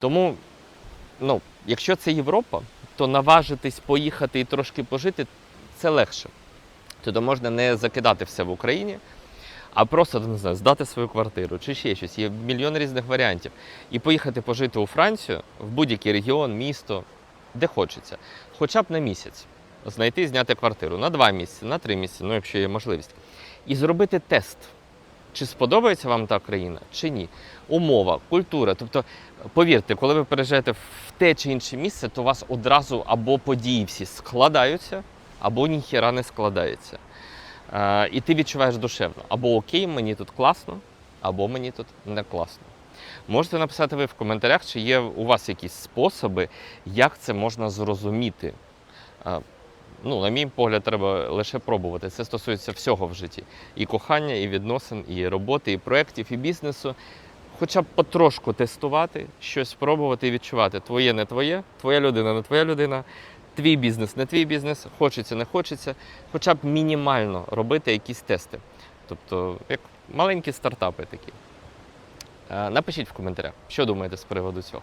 Тому, ну, якщо це Європа, то наважитись поїхати і трошки пожити це легше. Тобто можна не закидати все в Україні, а просто не знаю, здати свою квартиру чи ще щось. Є мільйон різних варіантів. І поїхати пожити у Францію в будь-який регіон, місто, де хочеться, хоча б на місяць. Знайти, зняти квартиру на два місяці, на три місяці, ну якщо є можливість. І зробити тест, чи сподобається вам та країна, чи ні. Умова, культура. Тобто, повірте, коли ви переїжджаєте в те чи інше місце, то у вас одразу або події всі складаються, або ніхіра не складається. Е, і ти відчуваєш душевно. Або окей, мені тут класно, або мені тут не класно. Можете написати ви в коментарях, чи є у вас якісь способи, як це можна зрозуміти. Ну, на мій погляд, треба лише пробувати. Це стосується всього в житті: і кохання, і відносин, і роботи, і проєктів, і бізнесу. Хоча б потрошку тестувати, щось пробувати і відчувати. Твоє не твоє, твоя людина не твоя людина, твій бізнес не твій бізнес, хочеться, не хочеться. Хоча б мінімально робити якісь тести. Тобто, як маленькі стартапи такі. Е, Напишіть в коментарях, що думаєте з приводу цього.